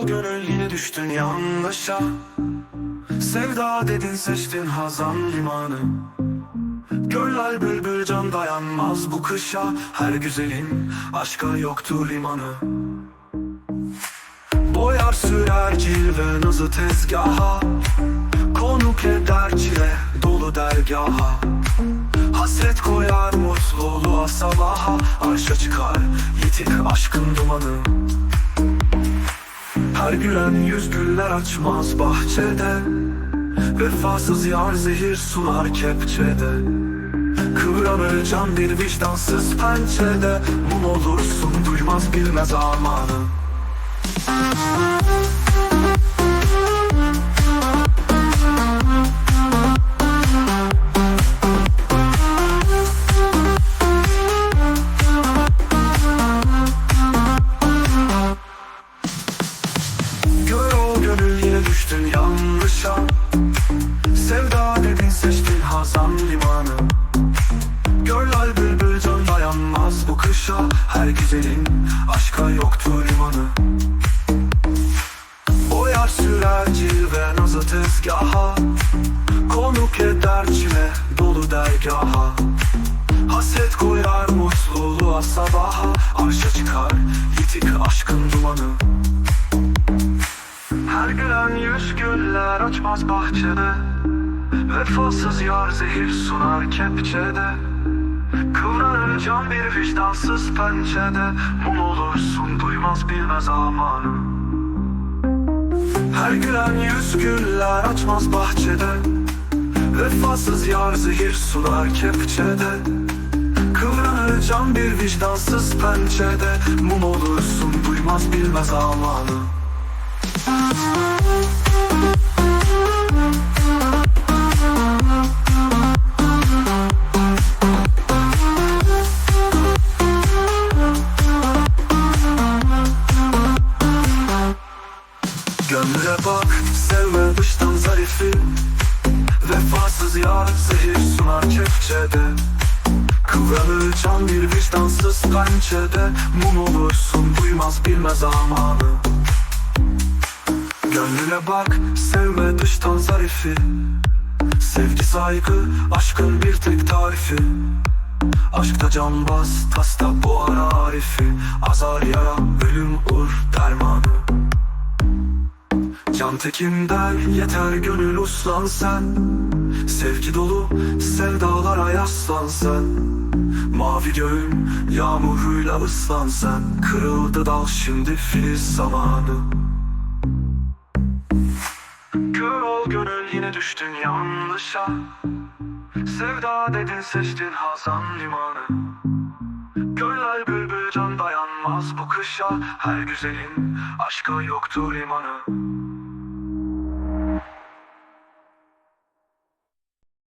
ol gönül yine düştün yanlışa Sevda dedin seçtin hazan limanı. Göller bülbül can dayanmaz bu kışa. Her güzelin aşka yoktur limanı Boyar sürer cilve nazı tezgaha. Konuk eder çile dolu dergaha. Hasret koyar mutluluğa sabaha. Arşa çıkar yitik aşkın dumanı Her gülen yüz güller açmaz bahçede. Vefasız yar zehir sunar kepçede. Kıvranır can bir vicdansız pençede. Mum olursun duymaz bilmez amanı Gör yanlışa Sevda dedin seçtin hazan limanı. Göller bülbül can dayanmaz bu kışa. Her güzelin aşka yoktur limanı. Boyar sürer cilve nazı tezgaha. Konuk eder çile dolu dergaha. Hasret koyar mutluluğa sabaha. Arşa çıkar yitik aşkın dumanı gülen yüz güller açmaz bahçede. Vefasız yar zehir sunar kepçede. Kıvranır can bir vicdansız pençede. Mum olursun duymaz bilmez amanı Her gülen yüz güller açmaz bahçede. Vefasız yar zehir sunar kepçede. Kıvranır can bir vicdansız pençede. Mum olursun duymaz bilmez amanı Gönlüne bak, sevme dıştan zarifi. Vefasız yar zehir sunar kepçede. Kıvranır can bir vicdansız pençede. Mum olursun duymaz bilmez amanı. Gönlüne bak, sevme dıştan zarifi. Sevgi saygı, aşkın bir tek tarifi. Aşkta cambaz, tasta boğar arifi. Azar yara, ölüm Can tekinden yeter gönül uslan sen. Sevgi dolu sevdalara yaslan sen. Mavi göğün yağmuruyla ıslan sen. Kırıldı dal şimdi filiz zamanı. Kör ol gönül yine düştün yanlışa. Sevda dedin seçtin hazan limanı. Göller bülbül can dayanmaz bu kışa. Her güzelin aşka yoktur limanı